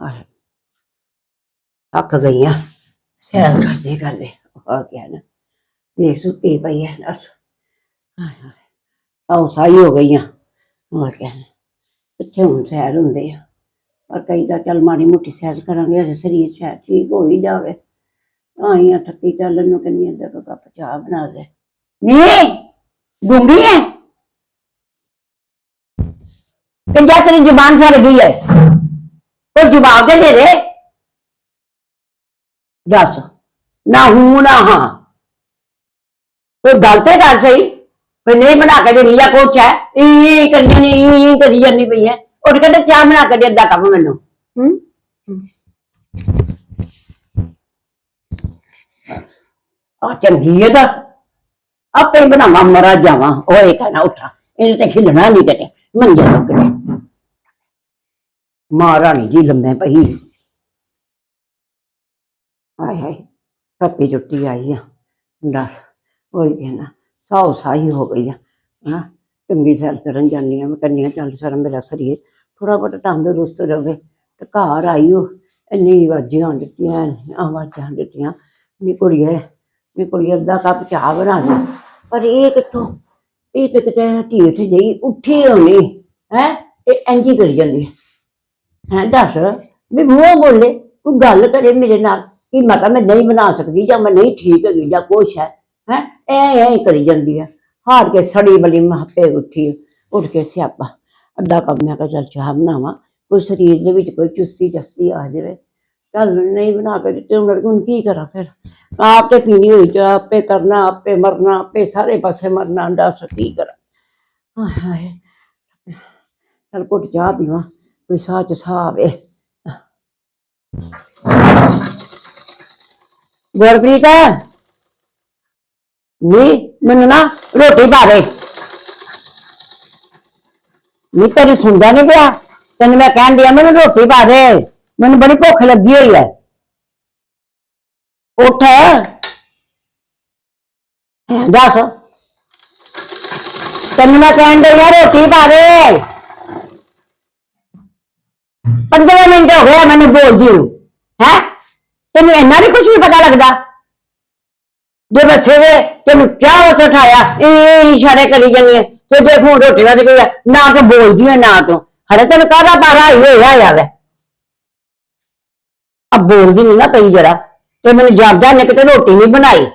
ਆਹ। ਅੱਕ ਗਈਆਂ। ਸੈਰ ਕਰਦੇ ਕਰਦੇ ਆ ਗਿਆ ਨਾ। ਵੇਖ ਸੁੱਤੀ ਪਈ ਹੈ ਹਾਏ ਆਉ ਸਾਈ ਹੋ ਗਈਆਂ। ਕਿਆ ਨਾ ਕਿੱਥੇ ਹੁਣ ਸੈਰ ਹੁੰਦੇ ਆ? ਪਰ ਕਈ ਤਾਂ ਚੱਲ ਮਾੜੀ ਮੋਟੀ ਸੈਰ ਕਰਾਂਗੇ ਅਜੇ ਸਰੀਰ ਸ਼ਾਇਦ ਠੀਕ ਹੋ ਹੀ ਜਾਵੇ। ਆਈਆਂ ਥੱਕੀ ਚੱਲਣ ਨੂੰ ਕਹਿੰਦੀ ਅੰਦਰ ਕੋ ਕੱਪ ਚਾਹ ਬਣਾ ਦੇ। ਨਹੀਂ ਡੂੰਗੀ ਹੈ ਕਿੰਜਾ ਤੇਰੀ ਜ਼ੁਬਾਨ ਸੜ ਗਈ ਹੈ ਕੋਈ ਜਵਾਬ ਤੇ ਦੇ ਦੇ। ਦੱਸ। ਨਾ ਹੂੰ ਨਾ ਹਾਂ। ਕੋਈ ਗੱਲ ਤੇ ਕਰ ਸਹੀ? ਕੋਈ ਨਹੀਂ ਬਣਾ ਕੇ ਦੇਣੀ ਜਾਂ ਕੁਛ ਹੈ? ਇਹ ਕਰੀ ਜਾਨੀ ਇਹ ਕਰੀ ਜਾਨੀ ਪਈ ਹੈ। ਉੱਠ ਕੇ ਚਾਹ ਬਣਾ ਕੇ ਦੇ ਅੱਧਾ ਕੱਪ ਮੈਨੂੰ। ਹੂੰ? ਆ ਚੰਗੀ ਹੈ ਦੱਸ ਆਪੇ ਬਣਾਵਾਂ ਮਰਾ ਜਾਵਾਂ। ਓਏ ਕਹਿਣਾ ਉੱਠਾ। ਇਹਨੇ ਤੇ ਖਿਲਣਾ ਨਹੀਂ ਕਿਤੇ। ਮੰਜੇ ਕਿਤੇ ਮਹਾਰਾਣੀ ਜੀ ਲੰਮੇ ਪਈ। ਆਏ ਹਾਏ ਕੱਪੀ ਜੁੱਟੀ ਆਈ ਆ। ਦੱਸ ਓਏ ਕਹਿਣਾ ਸਾਉ ਸਾਈ ਹੋ ਗਈ ਆ, ਹਾਂ। ਚੰਗੀ ਸੈਰ ਕਰਨ ਜਾਂਦੀ ਆ, ਮੈਂ ਕੰਨੀਆਂ ਚੱਲ ਸਰ, ਮੇਰਾ ਸਰੀਰ ਥੋੜਾ ਬਹੁਤ ਤੰਦਰੁਸਤ ਰਵੇ। ਤੇ ਘਰ ਆਈ ਉਹ ਇੰਨੀ ਵਾਜੀਆਂ ਦਿੱਤੀਆਂ, ਆਵਾਜ਼ਾਂ ਦਿੱਤੀਆਂ ਨੀ ਕੁੜੀਏ ਨੀ ਕੁੜੀਏ, ਅੱਧਾ ਕੱਪ ਚਾਹ ਬਣਾ ਦੇ। ਪਰ ਇਹ ਕਿੱਥੋਂ? ਇਹ ਤੇ ਕਿਤੇ ਢੀਠ ਜਿਹੀ ਉੱਠੀ ਹੋਣੀ, ਹੈ ਤੇ ਇੰਜੀ ਕਰੀ ਜਾਂਦੀ ਹੈ ਹੈਂ, ਦੱਸ ਵੀ ਮੂੰਹ ਬੋਲੇ, ਤੂੰ ਗੱਲ ਕਰੇ ਮੇਰੇ ਨਾਲ, ਕਿ ਮੈਂ ਕਿਹਾ ਮੈਂ ਨਹੀਂ ਬਣਾ ਸਕਦੀ ਜਾਂ ਮੈਂ ਨਹੀਂ ਠੀਕ ਹੈਗੀ ਜਾਂ ਕੁਛ ਹੈ ਹੈ, ਐ ਐ ਕਰੀ ਜਾਂਦੀ ਹੈ। ਹਾਰ ਕੇ ਸੜੀ ਬਲੀ ਮਾਪੇ ਉੱਠੀ, ਉੱਠ ਕੇ ਸਿਆਪਾ ਅੱਡਾ ਕੰਮ ਮੈਂ ਕਿਹਾ ਚੱਲ ਚਾਹ ਬਣਾਵਾਂ, ਕੋਈ ਸਰੀਰ ਦੇ ਵਿੱਚ ਕੋਈ ਚੁੱਸੀ ਚੱਸੀ ਆ ਜਾਵੇ। ਚੱਲ ਨਹੀਂ ਬਣਾ ਕੇ ਦਿੱਤੇ ਹੁਣ ਹੁਣ ਕੀ ਕਰਾਂ ਫਿਰ? ਆਪ ਤੇ ਪੀਣੀ ਹੋਈ ਚਾਹ ਆਪੇ ਕਰਨਾ, ਆਪੇ ਮਰਨਾ, ਆਪੇ ਸਾਰੇ ਪਾਸੇ ਮਰਨਾ, ਦੱਸ ਕੀ ਕਰਾਂ? ਹਾਏ ਹਾਏ, ਚੱਲ ਘੁੱਟ ਚਾਹ ਪੀਵਾਂ। ਕੋਈ ਸਾਹ ਚ ਸਾਹ ਆਵੇ ਗੁਰਪ੍ਰੀਤ ਨੀ ਮੈਨੂੰ ਨਾ ਰੋਟੀ ਪਾ ਦੇ ਨੀ ਤੇਰੀ ਸੁਣਦਾ ਨਹੀਂ ਪਿਆ ਤੈਨੂੰ ਮੈਂ ਕਹਿਣ ਦਿਆ ਮੈਨੂੰ ਰੋਟੀ ਪਾ ਦੇ ਮੈਨੂੰ ਬੜੀ ਭੁੱਖ ਲੱਗੀ ਹੋਈ ਹੈ ਉੱਠ ਹੈਂ, ਦੱਸ ਤੈਨੂੰ ਮੈਂ ਕਹਿਣ ਦਿਆ ਰੋਟੀ ਪਾ ਦੇ 15 ਮਿੰਟ ਹੋ ਗਏ ਆ ਮੈਨੂੰ ਬੋਲਦੀ ਨੂੰ ਹੈ? ਤੈਨੂੰ ਇੰਨਾ ਨਹੀਂ ਕੁਝ ਵੀ ਪਤਾ ਲੱਗਦਾ? ਜੇ ਮੈਂ ਸਵੇਰੇ ਤੈਨੂੰ ਚਾਹ ਉੱਥੇ ਉਠਾਇਆ ਇਹ ਇਸ਼ਾਰੇ ਕਰੀ ਜਾਂਦੀ ਹੈ ਤੇ ਦੇਖ ਹੁਣ ਰੋਟੀ ਵਾਸਤੇ ਕੋਈ ਆ, ਨਾ ਤੂੰ ਬੋਲਦੀ ਹੈ ਨਾ ਤੂੰ। ਹਰੇ ਤੈਨੂੰ ਕਾਹਦਾ ਪਾਰਾ ਹੀ ਹੋਇਆ ਆ ਵੇ? ਅਬ ਬੋਲਦੀ ਨਹੀਂ ਨਾ ਪਈ ਜਰਾ। ਤੇ ਮੈਨੂੰ ਜਾਪਦਾ ਨੇ ਕਿਤੇ ਰੋਟੀ ਨਹੀਂ ਬਣਾਈ।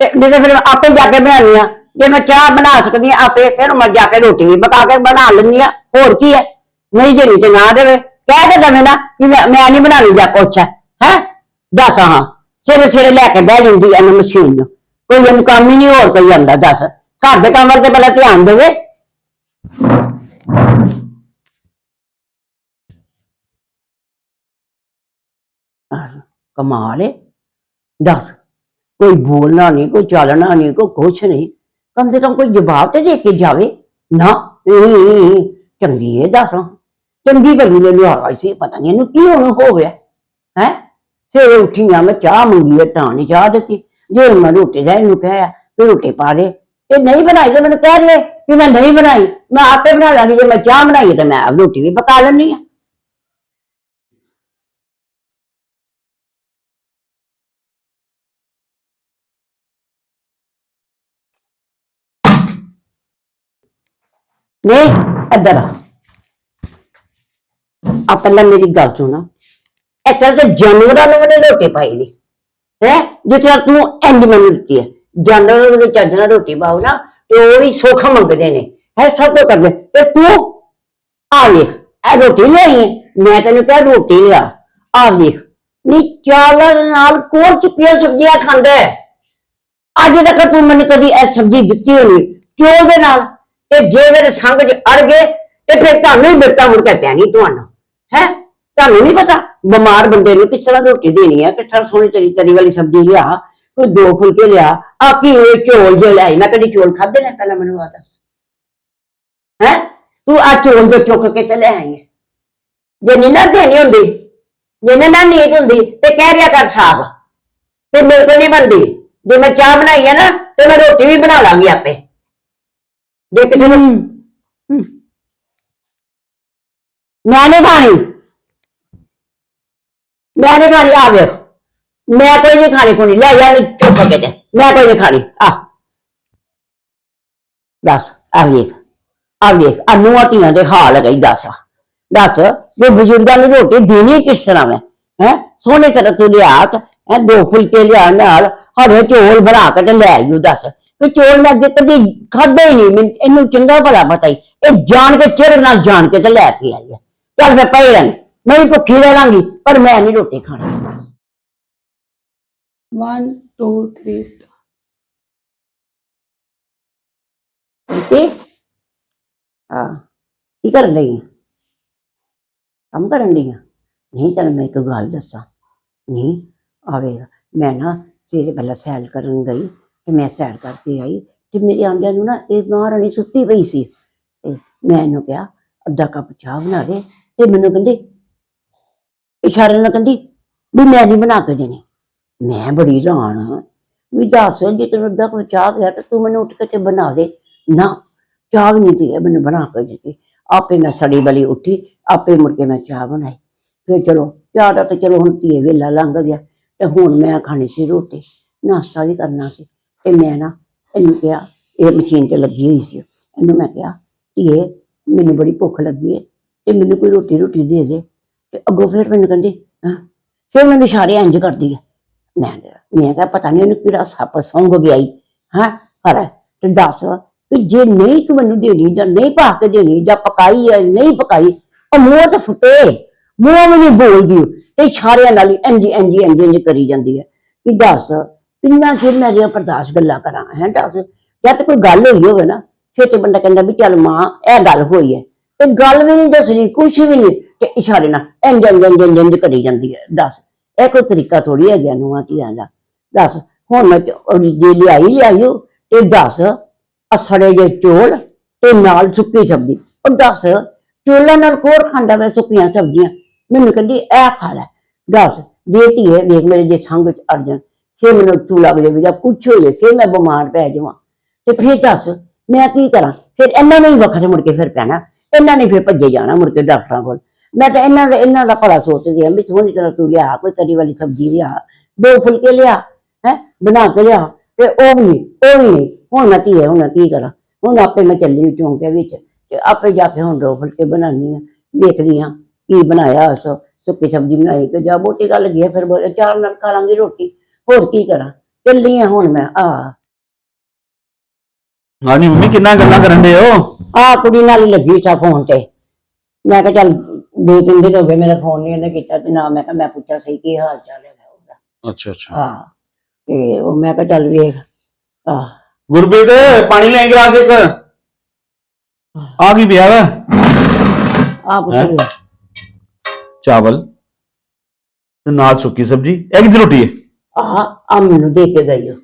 ਤੇ ਨਹੀਂ ਤੇ ਫਿਰ ਆਪੇ ਜਾ ਕੇ ਬਣਾਉਣੀ ਆ। ਜੇ ਮੈਂ ਚਾਹ ਬਣਾ ਸਕਦੀ ਆ ਆਪੇ ਫਿਰ ਮੈਂ ਜਾ ਕੇ ਰੋਟੀ ਵੀ ਪਕਾ ਕੇ ਬਣਾ ਲੈਂਦੀ ਆ। ਹੋਰ ਕੀ ਹੈ ਨਹੀਂ ਜੇ ਨਹੀਂ ਤੇ ਨਾ ਦੇਵੇ ਕਹਿ ਕੇ ਦਵੇਂ ਨਾ ਕਿ ਮੈਂ ਮੈਂ ਨਹੀਂ ਬਣਾਉਣੀ ਜਾਂ ਕੁਛ ਹੈ। ਹੈ? ਦੱਸ ਹਾਂ। ਸਵੇਰੇ ਸਵੇਰੇ ਲੈ ਕੇ ਬਹਿ ਜਾਂਦੀ ਐ ਇਹਨੂੰ ਮਸ਼ੀਨ ਨੂੰ। ਕੋਈ ਇਹਨੂੰ ਕੰਮ ਹੀ ਨਹੀਂ ਹੋਰ ਕੋਈ ਆਉਂਦਾ ਦੱਸ। ਘਰ ਦੇ ਕੰਮ ਵੱਲ ਤੇ ਪਹਿਲਾਂ ਧਿਆਨ ਦੇਵੇ। ਆਹ, ਕਮਾਲ ਏ। ਦੱਸ। ਕੋਈ ਬੋਲਣਾ ਨਹੀਂ ਕੋਈ ਚੱਲਣਾ ਨਹੀਂ ਕੋਈ ਕੁਛ ਨਹੀਂ। ਕਮ ਸੇ ਕਮ ਕੋਈ ਜਵਾਬ ਤੇ ਦੇ ਕੇ ਜਾਵੇ। ਨਾ। ਇਹ ਚੰਗੀ ਏ ਦੱਸ ਚੰਗੀ ਭਲੀ ਨੇ ਲਿਆ ਸੀ, ਪਤਾ ਨਹੀਂ ਇਹਨੂੰ ਕੀ ਹੁਣ ਹੋ ਗਿਆ। ਹੈ? ਸਵੇਰੇ ਉੱਠੀਆਂ ਮੈਂ ਚਾਹ ਮੰਗੀ ਹੈ ਤਾਂ ਨਹੀਂ ਚਾਹ ਦਿੱਤੀ। ਜੇ ਮੈਂ ਰੋਟੀ ਦਾ ਇਹਨੂੰ ਕਹਿਆ ਕਿ ਰੋਟੀ ਪਾ ਦੇ। ਇਹ ਨਹੀਂ ਬਣਾਈ ਤੇ ਮੈਨੂੰ ਕਹਿ ਦੇ ਕਿ ਮੈਂ ਨਹੀਂ ਬਣਾਈ। ਮੈਂ ਆਪੇ ਬਣਾ ਲਾਂਗੀ, ਜੇ ਮੈਂ ਚਾਹ ਬਣਾਈ ਤੇ ਮੈਂ ਰੋਟੀ ਵੀ ਪਕਾ ਲੈਣੀ ਆ। ਨਹੀਂ, ਇੱਧਰ ਆ। ਆ ਪਹਿਲਾਂ ਮੇਰੀ ਗੱਲ ਸੁਣਾ। ਇੱਥੇ ਤੇ ਜਾਨਵਰਾਂ ਨੂੰ ਵੀ ਰੋਟੀ ਪਾਈ ਦੀ। ਹੈ? ਜਿੱਥੇ ਤੂੰ ਐਂਡ ਮੈਨੂੰ ਦਿੱਤੀ ਹੈ ਜਾਨਵਰਾਂ ਨੂੰ ਤੇ ਚੱਜ ਨਾਲ ਰੋਟੀ ਪਾਓ ਨਾ, ਤੇ ਉਹ ਵੀ ਸੁੱਖ ਮੰਗਦੇ ਨੇ। ਹੈ? ਸਭ ਤੋਂ ਕਰਦੇ। ਤੇ ਤੂੰ ਆ ਵੇਖ, ਇਹ ਰੋਟੀ ਲਿਆਈ ਮੈਂ ਤੈਨੂੰ ਕਿਹਾ ਰੋਟੀ ਲਿਆ। ਆ ਦੇਖ ਨੀ, ਚਾਵਲ ਨਾਲ ਕੋਲ ਚੁੱਕੀਆਂ ਸਬਜ਼ੀਆਂ ਖਾਂਦਾ ਹੈ? ਅੱਜ ਤੱਕ ਤੂੰ ਮੈਨੂੰ ਕਦੀ ਇਹ ਸਬਜ਼ੀ ਦਿੱਤੀ ਹੋਣੀ ਚੋਲ ਦੇ ਨਾਲ। ਤੇ ਜੇ ਮੇਰੇ ਸੰਗ ਚ ਅੜ ਗਏ, ਤੇ ਫਿਰ ਤੁਹਾਨੂੰ ਹੀ ਬਿਰਤਾ ਮੁੜ ਕੇ ਪੈਣੀ ਤੁਹਾਨੂੰ। ਹੈ? ਤੁਹਾਨੂੰ ਨਹੀਂ ਪਤਾ? ਬਿਮਾਰ ਬੰਦੇ ਨੂੰ ਕਿਸ ਤਰ੍ਹਾਂ ਰੋਟੀ ਦੇਣੀ ਹੈ? ਕਿਸ ਤਰ੍ਹਾਂ ਸੋਹਣੀ ਤਰੀ ਤਰੀ ਵਾਲੀ ਸਬਜ਼ੀ ਲਿਆ? ਕੋਈ ਦੋ ਫੁਲਕੇ ਲਿਆ? ਆ ਕੀ ਇਹ ਚੋਲ ਜੇ ਲਿਆਈ? ਮੈਂ ਕਦੀ ਚੋਲ ਖਾਦੇ ਨੇ? ਪਹਿਲਾਂ ਮੈਨੂੰ ਆ ਦੱਸ। ਹੈ? ਤੂੰ ਆ ਚੋਲ ਜੋ ਚੁੱਕ ਕੇ ਤੇ ਲੈ ਆਈ ਹੈ। ਜੇ ਨੀ ਨਾ ਦੇਣੀ ਹੁੰਦੀ, ਜੇ ਨਾ ਨਾ ਨੀਤ ਹੁੰਦੀ, ਤੇ ਕਹਿ ਦਿਆ ਕਰ ਸਾਗ। ਤੇ ਮੇਰੇ ਕੋਲ ਨਹੀਂ ਬਣਦੀ। ਜੇ ਮੈਂ ਚਾਹ ਬਣਾਈ ਹੈ ਨਾ, ਤੇ ਮੈਂ ਰੋਟੀ ਵੀ ਬਣਾ ਲਾਂਗੀ ਆਪੇ। ਜੇ ਕਿਸੇ ਨੂੰ ਮੈਂ ਨਹੀਂ ਖਾਣੀ। ਮੈਂ ਨਹੀਂ ਖਾਣੀ ਆ ਵੇਖ। ਮੈਂ ਕੋਈ ਨਹੀਂ ਖਾਣੀ ਕੋਈ ਲੈ ਜਾ ਚੁੱਪ ਕੇ ਦੇ ਮੈਂ ਕੋਈ ਨਹੀਂ ਖਾਣੀ, ਆ। ਦੱਸ ਆ ਵੇਖ ਆ ਵੇਖ ਆ ਨੂੰਹਾਂ ਧੀਆਂ ਦੇ ਹਾਲ ਗਈ, ਦੱਸ। ਦੱਸ, ਜੇ ਬਜ਼ੁਰਗਾਂ ਨੂੰ ਰੋਟੀ ਦੇਣੀ ਕਿਸ ਤਰ੍ਹਾਂ ਮੈਂ, ਹੈ? ਸੋਹਣੇ ਤਰ੍ਹਾਂ ਤੇ ਲਿਆ ਤ, ਹੈ, ਦੋ ਫੁਲਕੇ ਲਿਆ ਨਾਲ, ਹਰੇ ਚੋਲ ਬਣਾ ਕੇ ਤੇ ਲੈ ਆਈਓ, ਦੱਸ। ਕਿ ਚੋਲ ਮੈਂ ਅੱਗੇ ਕਦੀ ਖਾਦੇ ਹੀ ਨਹੀਂ, ਮੈਨੂੰ ਇਹਨੂੰ ਚੰਗਾ ਭਲਾ ਪਤਾ ਹੀ, ਇਹ ਜਾਣ ਕੇ ਚਿਰ ਨਾਲ ਜਾਣ ਕੇ ਤੇ ਲੈ ਕੇ ਆਈ ਹੈ ਚੱਲ ਮੈਂ ਪਈ ਰਹਿਣ। ਮੈਂ ਵੀ ਭੁੱਖੀ ਰਹਿ ਲਾਂਗੀ ਪਰ ਮੈਂ ਨਹੀਂ ਰੋਟੀ ਖਾਣੀ। One, two, three, stop. ਤੇ ਹਾਂ। ਕੀ ਕਰਨ ਲਈ ਕੰਮ ਕਰਨ ਲਈ ਨਹੀਂ ਤੈਨੂੰ ਮੈਂ ਇੱਕ ਗੱਲ ਦੱਸਾਂ। ਨਹੀਂ ਆਵੇਗਾ ਮੈਂ ਨਾ ਸਵੇਰੇ ਪਹਿਲਾਂ ਸੈਰ ਕਰਨ ਗਈ ਤੇ ਮੈਂ ਸੈਰ ਕਰਕੇ ਆਈ ਤੇ ਮੇਰੇ ਆਂਦਿਆਂ ਨੂੰ ਨਾ ਇਹ ਮਹਾਰਾਣੀ ਸੁੱਤੀ ਪਈ ਸੀ। ਤੇ ਮੈਂ ਇਹਨੂੰ ਕਿਹਾ ਅੱਧਾ ਕੱਪ ਚਾਹ ਬਣਾ ਦੇ ਤੇ ਮੈਨੂੰ ਕਹਿੰਦੀ, ਇਸ਼ਾਰੇ ਨਾਲ ਕਹਿੰਦੀ, ਵੀ ਮੈਂ ਨਹੀਂ ਬਣਾ ਕੇ ਦੇਣੀ। ਮੈਂ ਬੜੀ ਹੈਰਾਨ ਹਾਂ ਵੀ ਦੱਸ ਜੇ ਤੈਨੂੰ ਅੱਧਾ ਕੱਪ ਚਾਹ ਗਿਆ ਤੇ ਤੂੰ ਮੈਨੂੰ ਉੱਠ ਕੇ ਤੇ ਬਣਾ ਦੇ। ਨਾ, ਚਾਹ ਵੀ ਨਹੀਂ ਦੀ ਮੈਨੂੰ ਬਣਾ ਕੇ ਦਿੱਤੀ। ਆਪੇ ਮੈਂ ਸੜੀ ਬਲੀ ਉੱਠੀ, ਆਪੇ ਮੁੜ ਕੇ ਮੈਂ ਚਾਹ ਬਣਾਈ। ਫਿਰ ਚਲੋ, ਚਾਹ ਦਾ ਤਾਂ ਚਲੋ ਹੁਣ ਧੀਏ ਵੇਲਾ ਲੰਘ ਗਿਆ, ਤੇ ਹੁਣ ਮੈਂ ਖਾਣੀ ਸੀ ਰੋਟੀ। ਨਾਸ਼ਤਾ ਵੀ ਕਰਨਾ ਸੀ, ਤੇ ਮੈਂ ਨਾ ਇਹਨੂੰ ਕਿਹਾ, ਇਹ ਮਸ਼ੀਨ ਤੇ ਲੱਗੀ ਹੋਈ ਸੀ। ਇਹਨੂੰ ਮੈਂ ਕਿਹਾ, ਧੀਏ, ਮੈਨੂੰ ਬੜੀ ਭੁੱਖ ਲੱਗੀ ਹੈ ਤੇ ਮੈਨੂੰ ਕੋਈ ਰੋਟੀ ਰੋਟੀ ਦੇ ਦੇ ਤੇ ਅੱਗੋਂ ਫਿਰ ਮੈਨੂੰ ਕਹਿੰਦੀ, ਹਾਂ, ਫਿਰ ਮੈਨੂੰ ਇਸ਼ਾਰੇ ਇੰਜ ਕਰਦੀ ਹੈ ਮੈਂ ਮੈਂ ਕਿਹਾ, ਪਤਾ ਨਹੀਂ ਉਹਨੂੰ ਕਿਹੜਾ ਸੱਪ ਸੌਂਗ ਗਿਆ ਹੀ ਹਾਂ ਹਰ ਤੇ ਦੱਸ ਕਿ ਜੇ ਨਹੀਂ ਤੂੰ ਮੈਨੂੰ ਦੇਣੀ ਜਾਂ ਨਹੀਂ ਪਾ ਕੇ ਦੇਣੀ ਜਾਂ ਪਕਾਈ ਹੈ ਨਹੀਂ ਪਕਾਈ, ਉਹ ਮੂੰਹ ਤੇ ਫੁੱਟੇ, ਮੂੰਹ ਵੀ ਨਹੀਂ ਬੋਲਦੀ, ਤੇ ਇਸ਼ਾਰਿਆਂ ਨਾਲ ਹੀ ਇੰਜੀ ਇੰਜੀ ਇੰਜੀ ਕਰੀ ਜਾਂਦੀ ਹੈ ਕਿ ਦੱਸ, ਕਿੰਨਾ ਚਿਰ ਮੈਂ ਜੇ ਬਰਦਾਸ਼ਤ ਗੱਲਾਂ ਕਰਾਂ, ਹੈ, ਦੱਸ? ਜਾਂ ਤੇ ਕੋਈ ਗੱਲ ਹੋਈ ਹੋਵੇ ਨਾ, ਫਿਰ ਤੇ ਬੰਦਾ ਕਹਿੰਦਾ ਵੀ ਚੱਲ ਮਾਂ, ਇਹ ਗੱਲ ਹੋਈ ਹੈ ਤੇ ਗੱਲ ਵੀ ਨਹੀਂ ਦੱਸਣੀ, ਕੁਛ ਵੀ ਨਹੀਂ, ਤੇ ਇਸ਼ਾਰੇ ਨਾਲ ਇੰਜ ਇੰਜ ਇੰਜ ਇੰਜ ਇੰਜ ਕਰੀ ਜਾਂਦੀ ਹੈ। ਦੱਸ, ਇਹ ਕੋਈ ਤਰੀਕਾ ਥੋੜੀ ਹੈ ਗਿਆ ਨੂੰ ਧੀਆਂ ਦਾ। ਦੱਸ, ਹੁਣ ਮੈਂ ਜੇ ਲਿਆਈ ਲਿਆਈਓ ਤੇ ਦੱਸ, ਅਸੜੇ ਜੇ ਚੋਲ ਤੇ ਨਾਲ ਸੁੱਕੀ ਸਬਜ਼ੀ। ਉਹ ਦੱਸ, ਚੋਲਾਂ ਨਾਲ ਕੋਰ ਖਾਂਦਾ ਵੇ ਸੁੱਕੀਆਂ ਸਬਜ਼ੀਆਂ? ਮੈਨੂੰ ਕਹਿੰਦੀ, ਇਹ ਖਾ ਲੈ। ਦੱਸ, ਜੇ ਧੀਏ, ਵੇਖ ਮੇਰੇ ਜੇ ਸੰਗ ਚ ਅੜ ਜਾਣ, ਫਿਰ ਮੈਨੂੰ ਤੂੰ ਲੱਗ ਜਾਵੇ ਜਾਂ, ਕੁਛ ਹੋ ਜਾਏ ਫਿਰ ਮੈਂ ਬਿਮਾਰ ਪੈ ਜਾਵਾਂ। ਤੇ ਫਿਰ ਦੱਸ, ਮੈਂ ਕੀ ਕਰਾਂ? ਫਿਰ ਇਹਨਾਂ ਨੇ ਹੀ ਵਕਤ ਮੁੜ ਕੇ ਫਿਰ ਪੈਣਾ। ਇਹਨਾਂ ਨੇ ਫਿਰ ਭੱਜੇ ਜਾਣਾ ਮੁੜ ਕੇ ਡਾਕਟਰਾਂ ਕੋਲ। ਮੈਂ ਤਾਂ ਇਹਨਾਂ ਦਾ ਇਹਨਾਂ ਦਾ ਭਲਾ ਸੋਚਦੀ ਆ ਵੀ ਸੋਹਣੀ ਤਰ੍ਹਾਂ ਤੂੰ ਲਿਆ, ਕੋਈ ਤਰੀ ਵਾਲੀ ਸਬਜ਼ੀ ਲਿਆ, ਦੋ ਫੁਲਕੇ ਲਿਆ, ਹੈ, ਬਣਾ ਕੇ ਲਿਆ, ਤੇ ਉਹ ਵੀ ਉਹ ਵੀ ਨਹੀਂ। ਹੁਣ ਮੈਂ ਧੀਏ, ਹੁਣ ਕੀ ਕਰਾਂ? ਹੁਣ ਆਪੇ ਮੈਂ ਚੱਲੀ ਚੌਂਕੇ ਵਿੱਚ, ਤੇ ਆਪੇ ਜਾ ਕੇ ਹੁਣ ਦੋ ਫੁਲਕੇ ਬਣਾਉਣੀ ਆ, ਵੇਖਦੀ ਆ ਕੀ ਬਣਾਇਆ ਉਸ ਸੁੱਕੀ ਸਬਜ਼ੀ ਬਣਾਈ ਕਿ ਜਾ ਬੋਟੀ ਗੱਲ ਗਈ ਫਿਰ ਬੋਲੇ ਚਾਰ ਨਾਲ ਖਾ ਲਾਂਗੀ ਰੋਟੀ, ਹੋਰ ਕੀ ਕਰਾਂ? ਚੱਲੀ ਆ ਹੁਣ ਮੈਂ, ਆ। ਹਾਂਜੀ ਮੰਮੀ ਕਿੰਨਾ ਗੱਲਾਂ ਕਰਨ ਦੇ ਹੋ? ਆ ਕੁੜੀ ਨਾਲ ਹੀ ਲੱਗੀ ਸਾ ਫੋਨ ਤੇ। ਮੈਂ ਕਿਹਾ ਚੱਲ ਦੋ ਤਿੰਨ ਦਿਨ ਹੋ ਗਏ ਮੇਰਾ ਫੋਨ ਨਹੀਂ ਇਹਨੇ ਕੀਤਾ ਤੇ ਨਾ ਮੈਂ ਕਿਹਾ ਮੈਂ ਪੁੱਛਿਆ ਸਹੀ ਕੀ ਹਾਲ ਚਾਲ ਹੈ ਉਹਦਾ। ਅੱਛਾ ਅੱਛਾ। ਹਾਂ ਤੇ ਉਹ ਮੈਂ ਕਿਹਾ ਚੱਲ ਵੇਖ ਆ। ਗੁਰਬੀਤ ਪਾਣੀ ਲੈ ਗਲਾਸ ਇੱਕ। ਆ ਕੀ ਪਿਆ ਵਾ? ਆ ਪੁੱਛ ਚਾਵਲ ਤੇ ਨਾਲ ਸੁੱਕੀ ਸਬਜੀ। ਇਹ ਕਿੱਥੇ ਰੋਟੀ ਹੈ? ਆ ਆ ਮੈਨੂੰ ਦੇ ਕੇ ਉਹ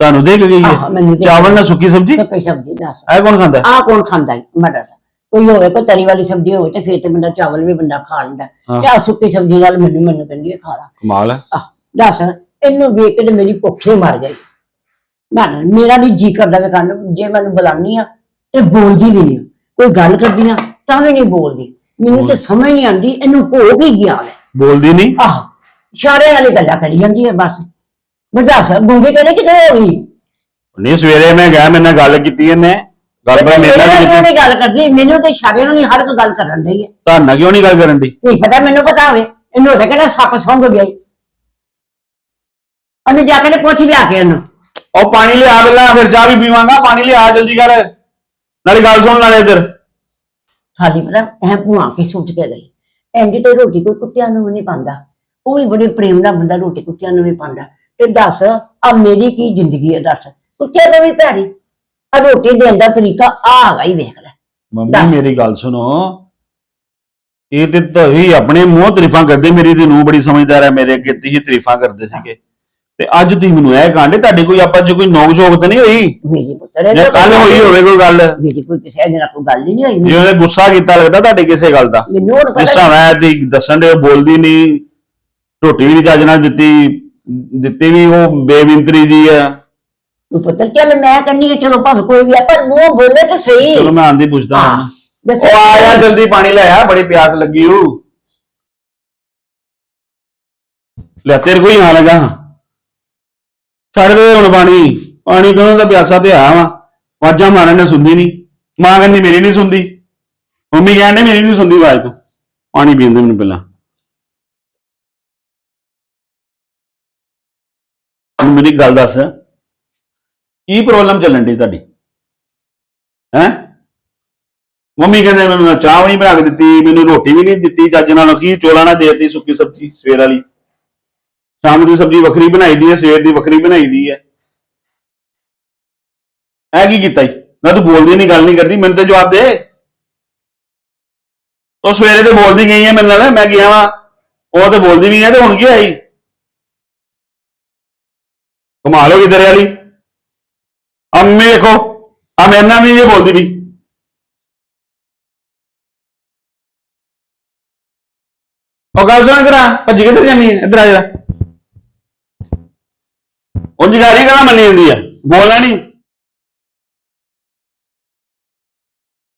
ਤੁਹਾਨੂੰ ਦੇ ਕੇ ਗਈ ਆਹ, ਹੈ ਚਾਵਲ ਨਾਲ ਸੁੱਕੀ ਸਬਜੀ? ਸੁੱਕੀ ਸਬਜ਼ੀ ਦੱਸ ਇਹ ਕੌਣ ਖਾਂਦਾ? ਹੈ? ਆ ਕੌਣ ਖਾਂਦਾ ਹੈ? ਮਟਰ। ਕੋਈ ਹੋਵੇ ਕੋਈ ਤਰੀ ਵਾਲੀ ਸਬਜ਼ੀ ਹੋਵੇ ਤੇ ਫਿਰ ਤੇ ਬੰਦਾ ਚਾਵਲ ਵੀ ਬੰਦਾ ਖਾ ਲੈਂਦਾ ਹਾਂ। ਤੇ ਆ ਸੁੱਕੀ ਸਬਜ਼ੀ ਨਾਲ ਮੈਨੂੰ ਮੈਨੂੰ ਕਹਿੰਦੀ ਹੈ ਖਾ ਲਾ। ਕਮਾਲ ਹੈ। ਆਹ, ਦੱਸ ਇਹਨੂੰ ਵੇਖ ਕੇ ਤੇ ਮੇਰੀ ਭੁੱਖੇ ਮਰ ਗਈ ਮੈਂ ਮੇਰਾ ਨਹੀਂ ਜੀ ਕਰਦਾ ਵੇ ਖਾਣ ਨੂੰ। ਜੇ ਮੈਨੂੰ ਬੁਲਾਨੀ ਆ ਤੇ ਬੋਲਦੀ ਵੀ ਨਹੀਂ। ਕੋਈ ਗੱਲ ਕਰਦੀ ਆ ਤਾਂ ਵੀ ਨਹੀਂ ਬੋਲਦੀ। ਮੈਨੂੰ ਤੇ ਸਮਝ ਨਹੀਂ ਆਉਂਦੀ ਇਹਨੂੰ ਹੋ ਕੀ ਗਿਆ ਬੋਲਦੀ ਨਹੀਂ? ਆਹ ਇਸ਼ਾਰੇ ਵਾਲੀ ਗੱਲਾਂ ਕਰੀ ਜਾਂਦੀ ਹੈ ਬਸ। ਮੈਂ ਦੱਸ ਗੁੰਗੀ ਤੇ ਨਹੀਂ ਕਿਤੇ ਹੋ ਗਈ? ਨਹੀਂ ਸਵੇਰੇ ਮੈਂ ਗਿਆ ਮੇਰੇ ਨਾਲ ਗੱਲ ਕੀਤੀ ਇਹਨੇ। ਗੱਲ ਬੜਾ ਮੇਰੇ ਨਾਲ ਕੀਤੀ। ਨਹੀਂ ਗੱਲ ਕਰਦੀ? ਮੈਨੂੰ ਤੇ ਇਸ਼ਾਰੇ ਨਾਲ ਹੀ ਹਰ ਇੱਕ ਗੱਲ ਕਰਨ ਡਈ ਹੈ। ਤੁਹਾਨੂੰ ਕਿਉਂ ਨਹੀਂ ਗੱਲ ਕਰਨ ਦੀ ਨਹੀਂ ਪਤਾ ਮੈਨੂੰ ਪਤਾ ਹੋਵੇ। ਇਹਨੂੰ ਹੋਵੇ ਕਿਹੜਾ ਸੱਪ ਸੌਂਗ ਗਿਆ। ਉਹਨੇ ਜਾ ਕੇ ਨੇ ਪੁੱਛ ਲਿਆ ਕੇ ਇਹਨੂੰ। ਉਹ ਪਾਣੀ ਲਿਆ ਪਹਿਲਾਂ ਫਿਰ ਚਾਹ ਵੀ ਪੀਵਾਂਗਾ। ਪਾਣੀ ਲਿਆ ਜਲਦੀ ਕਰ। ਨਾਲੇ ਗੱਲ ਸੁਣ ਨਾਲੇ ਇੱਧਰ। ਖਾਲੀ ਪਤਾ ਐ ਭੂਆ ਕੇ ਸੁੱਟ ਕੇ ਗਈ। ਐਂਡੀ ਤੇ ਰੋਟੀ ਕੋਈ ਕੁੱਤਿਆਂ ਨੂੰ ਨਹੀਂ ਪਾਉਂਦਾ। ਉਹ ਵੀ ਬੜੇ ਪ੍ਰੇਮ ਨਾਲ ਬੰਦਾ ਰੋਟੀ ਕੁੱਤਿਆਂ ਨੂੰ ਵੀ ਪਾਉਂਦਾ। ਤੇ ਦੱਸ ਆ ਮੇਰੀ ਕੀ ਜ਼ਿੰਦਗੀ ਹੈ ਦੱਸ? ਕੁੱਤਿਆਂ ਤੋਂ ਵੀ ਭੈੜੀ। ਆ ਰੋਟੀ ਦੇਣ ਦਾ ਤਰੀਕਾ ਆ ਹੈਗਾ ਹੀ ਵੇਖ ਲੈ। ਮੰਮੀ। ਮੇਰੀ ਗੱਲ ਸੁਣੋ। ਇਹ ਤੇ ਤੁਸੀਂ ਆਪਣੇ ਮੂੰਹ ਤਾਰੀਫਾਂ ਕਰਦੇ ਮੇਰੀ ਤੇ ਨੂੰ ਬੜੀ ਸਮਝਦਾਰ ਹੈ ਮੇਰੇ ਅੱਗੇ ਤੁਸੀਂ ਤਾਰੀਫਾਂ ਕਰਦੇ ਸੀਗੇ। ਤੇ ਅੱਜ ਤੁਸੀਂ ਮੈਨੂੰ ਇਹ ਕਾਂਡੇ ਤੁਹਾਡੇ ਕੋਈ ਆਪਾਂ ਚ ਕੋਈ ਨੋਕ ਝੋਕ ਤੇ ਨਹੀਂ ਹੋਈ? ਮੇਰੀ ਪੁੱਤਰ ਜਾਂ ਕੱਲ ਹੋਈ ਹੋਵੇ ਕੋਈ ਗੱਲ? ਮੇਰੀ ਕੋਈ ਕਿਸੇ ਨਾਲ ਕੋਈ ਗੱਲ ਹੀ ਨਹੀਂ ਹੋਈ। ਜੇ ਉਹਨੇ ਗੁੱਸਾ ਕੀਤਾ ਲੱਗਦਾ ਤੁਹਾਡੇ ਕਿਸੇ ਗੱਲ ਦਾ। ਮੈਨੂੰ ਹੁਣ ਗੁੱਸਾ ਮੈਂ ਤੇ ਦੱਸਣ ਦੇ ਬੋਲਦੀ ਨਹੀਂ। ਰੋਟੀ ਵੀ ਨੀ ਚੱਜ ਨਾਲ ਦਿੱਤੀ। ਦਿੱਤੀ ਵੀ ਉਹ ਬੇਵਿੰਤਰੀ ਜੀ ਆ। ਤੂੰ ਪੁੱਤਰ ਚੱਲ ਮੈਂ ਕਹਿੰਦੀ ਹਾਂ ਚਲੋ ਭਾਵੇਂ ਕੋਈ ਵੀ ਆ ਪਰ ਮੂੰਹ ਬੋਲੇ ਤਾਂ ਸਹੀ। ਚਲੋ ਮੈਂ ਆਂਦੀ ਪੁੱਛਦਾ ਹਾਂ ਹਾਂ। ਦੱਸੋ। ਉਹ ਆ ਜਾ ਜਲਦੀ ਪਾਣੀ ਲੈ ਆ ਬੜੀ ਪਿਆਸ ਲੱਗੀ ਹੂ ਲੈ ਤੇਰੇ ਕੋਈ ਆ ਲਗਾ ਛੱਡ ਦੇ ਹੁਣ ਪਾਣੀ। ਪਾਣੀ ਤੋਂ ਦਾ ਪਿਆਸਾ ਤੇ ਆਇਆ ਵਾ। ਵਾਜਾਂ ਮਾਰਨ ਨੇ ਸੁਣਦੀ ਨਹੀਂ। ਮਾਂ ਕਹਿੰਦੀ ਮੇਰੀ ਨਹੀਂ ਸੁਣਦੀ। ਮੰਮੀ ਕਹਿੰਦੇ ਮੇਰੀ ਨਹੀਂ ਸੁਣਦੀ ਆਵਾਜ਼ ਤੋਂ। ਪਾਣੀ ਪੀਣ ਦੇ ਮੈਨੂੰ ਪਹਿਲਾਂ। ਹੁਣ ਮੇਰੀ ਇੱਕ ਗੱਲ ਦੱਸ ਕੀ ਪ੍ਰੋਬਲਮ ਚੱਲਣ ਦੀ ਤੁਹਾਡੀ? ਹੈ? ਮੰਮੀ ਕਹਿੰਦੇ ਮੈਨੂੰ ਨਾ ਚਾਹ ਵੀ ਨਹੀਂ ਬਣਾ ਕੇ ਦਿੱਤੀ, ਮੈਨੂੰ ਰੋਟੀ ਵੀ ਨਹੀਂ ਦਿੱਤੀ, ਚੱਜ ਨਾਲ ਕੀ ਚੋਲਾ ਨਾ ਦੇਤੀ ਸੁੱਕੀ ਸਬਜ਼ੀ ਸਵੇਰ ਵਾਲੀ। ਸ਼ਾਮ ਦੀ ਸਬਜ਼ੀ ਵੱਖਰੀ ਬਣਾਈ ਦੀ ਹੈ, ਸਵੇਰ ਦੀ ਵੱਖਰੀ ਬਣਾਈ ਦੀ ਹੈ। ਐ ਕੀ ਕੀਤਾ ਜੀ ਨਾ ਤੂੰ ਬੋਲਦੀ ਨਹੀਂ ਗੱਲ ਨਹੀਂ ਕਰਦੀ, ਮੈਨੂੰ ਤੇ ਜਵਾਬ ਦੇ। ਉਹ ਸਵੇਰੇ ਤੇ ਬੋਲਦੀ ਗਈ ਹੈ ਮੇਰੇ ਨਾਲ, ਮੈਂ ਗਿਆ ਵਾਂ। ਉਹ ਤੇ ਬੋਲਦੀ ਨਹੀਂ ਹੈ ਤੇ ਹੁਣ ਕੀ ਆਈ ਕਮਾਲ ਹੋ ਗਈ ਤੇਰੇ ਵਾਲੀ। ਅੰਮੀ ਦੇਖੋ ਆ ਮੇਰੇ ਨਾਲ ਵੀ ਇਹ ਬੋਲਦੀ ਵੀ। ਉਹ ਗੱਲ ਸੁਣ ਕਰਾ ਭੱਜ ਕਿੱਧਰ ਜਾਨੀ ਇੱਧਰ ਆ ਜਾ। ਉਹ ਜਗਾਰੀ ਕਰਾ ਮੰਨੀ ਜਾਂਦੀ ਆ। ਬੋਲਣਾ ਨਹੀਂ